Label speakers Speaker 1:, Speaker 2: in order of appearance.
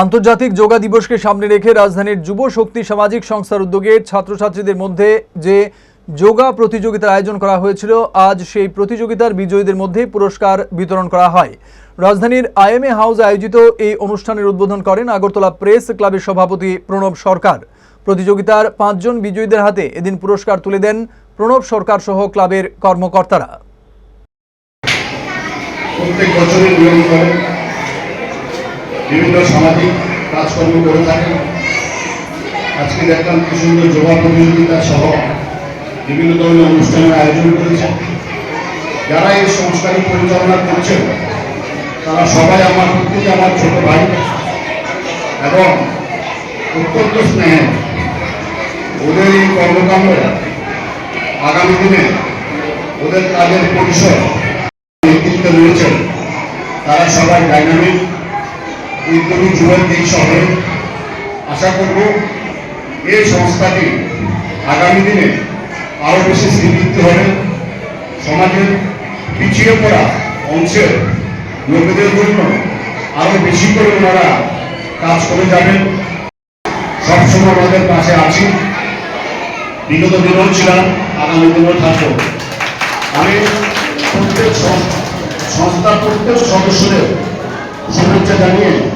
Speaker 1: আন্তর্জাতিক যোগা দিবসকে সামনে রেখে রাজধানীর যুব শক্তি সামাজিক সংস্থার উদ্যোগে ছাত্রছাত্রীদের মধ্যে যে যোগা প্রতিযোগিতার আয়োজন করা হয়েছিল, আজ সেই প্রতিযোগিতার বিজয়ীদের মধ্যে পুরস্কার বিতরণ করা হয়। রাজধানীর আইএমএ হাউস আয়োজিত এই অনুষ্ঠানের উদ্বোধন করেন আগরতলা প্রেস ক্লাবের সভাপতি প্রণব সরকার। প্রতিযোগিতার পাঁচজন বিজয়ীদের হাতে এদিন পুরস্কার তুলে দেন প্রণব সরকার সহ ক্লাবের কর্মকর্তারা।
Speaker 2: প্রত্যেক বছরই নিয়ম বিভিন্ন সামাজিক কাজকর্ম করে থাকেন। আজকে দেখলাম কি সুন্দর যোগা প্রতিযোগিতা সহ বিভিন্ন ধরনের অনুষ্ঠানের আয়োজন করেছেন। যারা এই সংস্কারী পরিচালনা করছেন, তারা সবাই আমার প্রত্যেকে আমার ছোট ভাই এবং অত্যন্ত স্নেহে ওদের এই কর্মকাণ্ড আগামী দিনে ওদের কাজের পরিসর, নেতৃত্বে রয়েছেন, তারা সবাই ডাইনামিক উদ্যোগী যুবক এই শহরে আশা করব এই সংস্থাটি আগামী দিনে আরও বেশি স্বীকৃতি হবে। সমাজের পিছিয়ে পড়া অংশের লোকেদের জন্য আরও বেশি করে ওনারা কাজ করে যাবেন। সবসময় আমাদের পাশে আছি। বিগত দিনেও ছিলাম, আগামী দিনেও থাকব। আমি প্রত্যেক সং- সংস্থার প্রত্যেক সদস্যদের শুভেচ্ছা জানিয়ে